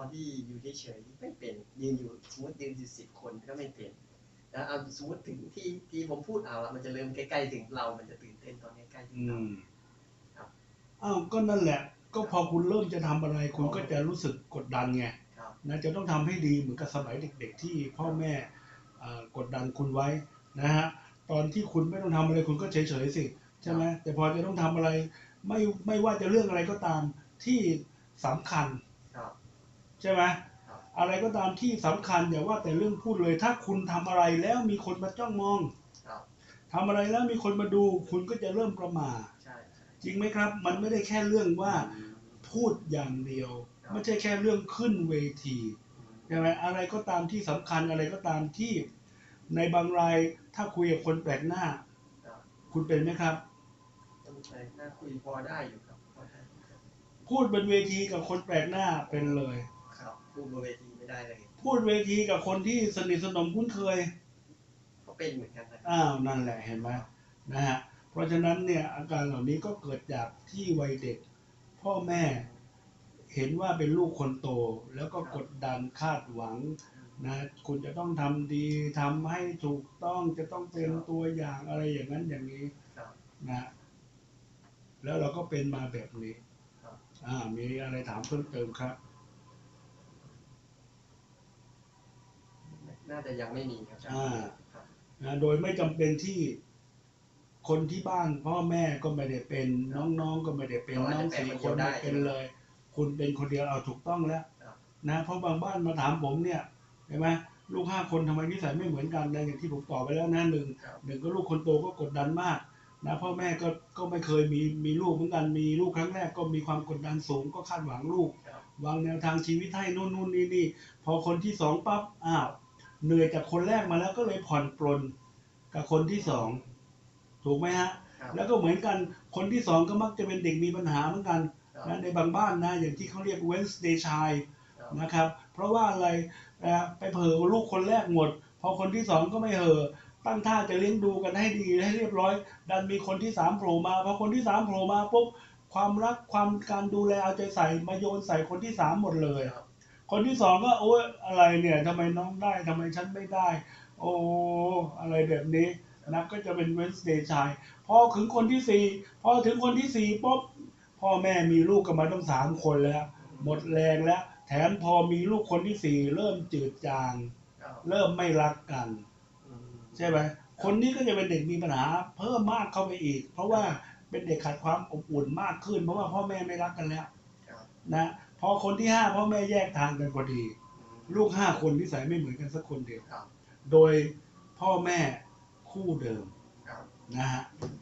อนที่อยู่เฉยๆไม่เป็นยืนอยู่สมมติยืนอยู่สิบคนก็ไม่เป็นแล้วเอาสมมติถึงที่ที่ผมพูดเอาละมันจะเริ่มใกล้ๆถึงเรา มันจะตื่นเต้นตอนใกล้ๆถึงอืเรามครับอ้าวก็นั่นแหละ ก็พอคุณเริ่มจะทำอะไรคุณก็จะรู้สึกกดดันไงครับนะจะต้องทำให้ดีเหมือนกับสมัยเด็ก ๆ ที่พ่อแม่เอ่อกดดันคุณไว้นะฮะตอนที่คุณไม่ต้องทำอะไรคุณก็เฉยๆสิใช่ไหมแต่พอจะต้องทำอะไร ไม่ไม่ว่าจะเรื่องอะไรก็ตามที่สำคัญครับ ใช่ไหมครับอะไรก็ตามที่สำคัญอย่าว่าแต่เรื่องพูดเลย ถ้าคุณทำอะไรแล้วมีคนมาจ้องมองครับทำอะไรแล้วมีคนมาดู คุณก็จะเริ่มประหมาทใช่ใช่จริงไหมครับ มันไม่ได้แค่เรื่องว่าพูดอย่างเดียวครับไม่ใช่แค่เรื่องขึ้นเวทีอืมใช่ไหมอะไรก็ตามที่สำคัญอะไรก็ตามที่ ในบางรายถ้าคุยกับคนแปลกหน้าครับคุณเป็นไหมครับต้องไปน่าคุยพอได้อยู่ครับพอได้ครับพูดบนเวทีกับคนแปลกหน้าเป็นเลยครับ พูดบนเวทีไม่ได้เลย พูดเวทีกับคนที่สนิทสนมคุ้นเคย ก็เป็นเหมือนกันนะอ้าวนั่นแหละเห็นไหมนะฮะเพราะฉะนั้นเนี่ยอาการเหล่านี้ก็เกิดจากที่วัยเด็ก พ่อแม่เห็นว่าเป็นลูกคนโต แล้วก็กดดันคาดหวังนะคุณจะต้องทำดีทำให้ถูกต้องจะต้องเป็นตัวอย่างอะไรอย่างนั้นอย่างนี้ครับ นะแล้วเราก็เป็นมาแบบนี้ครับ อ่ามีอะไรถามเพิ่มเติมครับ น่าจะยังไม่มีครับอาจารย์อ่าครับนะโดยไม่จำเป็นที่คนที่บ้านพ่อแม่ก็ไม่ได้เป็นน้องๆก็ไม่ได้เป็นน้องสี่คนไม่เป็นเลย คุณเป็นคนเดียวเอาถูกต้องแล้ว ครับนะเพราะบางบ้านมาถามผมเนี่ยเห็นไหมลูกห้าคนทำไมนิสัยไม่เหมือนกันนะอย่างที่ผมตอบไปแล้วนะหนึ่งครับหนึ่งก็ลูกคนโตก็กดดันมากนะพ่อแม่ก็ก็ไม่เคยมีมีลูกเหมือนกันมีลูกครั้งแรกก็มีความกดดันสูงก็คาดหวังลูก ครับวางแนวทางชีวิตให้นู่นนู่นนี่นี่พอคนที่สองปั๊บอ้าว เหนื่อยจากคนแรกมาแล้วก็เลยผ่อนปลนกับคนที่สองถูกไหมฮะครับแล้วก็เหมือนกันคนที่สองก็มักจะเป็นเด็กมีปัญหาเหมือนกันครับนะในบางบ้านนะอย่างที่เขาเรียก Wednesday child ครับนะครับ เพราะว่าอะไรนะไปเผลอลูกคนแรกหมด พอคนที่สองก็ไม่เห่อตั้งท่าจะเลี้ยงดูกันให้ดีให้เรียบร้อย ดันมีคนที่สามโผล่มาพอคนที่สามโผล่มาปุ๊บความรักความการดูแลเอาใจใส่มาโยนใส่คนที่สามหมดเลยครับ คนที่สองก็โอ๊ยอะไรเนี่ยทำไมน้องได้ทำไมฉันไม่ได้ โอ้อะไรแบบนี้นะก็จะเป็น Wednesday child พอถึงคนที่สี่พอถึงคนที่สี่ปุ๊บพ่อแม่มีลูกกันมาต้องสามคนแล้ว หมดแรงแล้ว แถมพอมีลูกคนที่สี่เริ่มจืดจางครับเริ่มไม่รักกันอืมใช่ไหมคนนี้ก็จะเป็นเด็กมีปัญหา เพิ่มมากเข้าไปอีก เพราะว่าเป็นเด็กขาดความอบอุ่นมากขึ้น เพราะว่าพ่อแม่ไม่รักกันแล้วครับนะ พอคนที่ห้าพ่อแม่แยกทางกันพอดีอืมลูกห้าคนนิสัยไม่เหมือนกันสักคนเดียว ครับ โดยพ่อแม่คู่เดิมครับ นะฮะอืม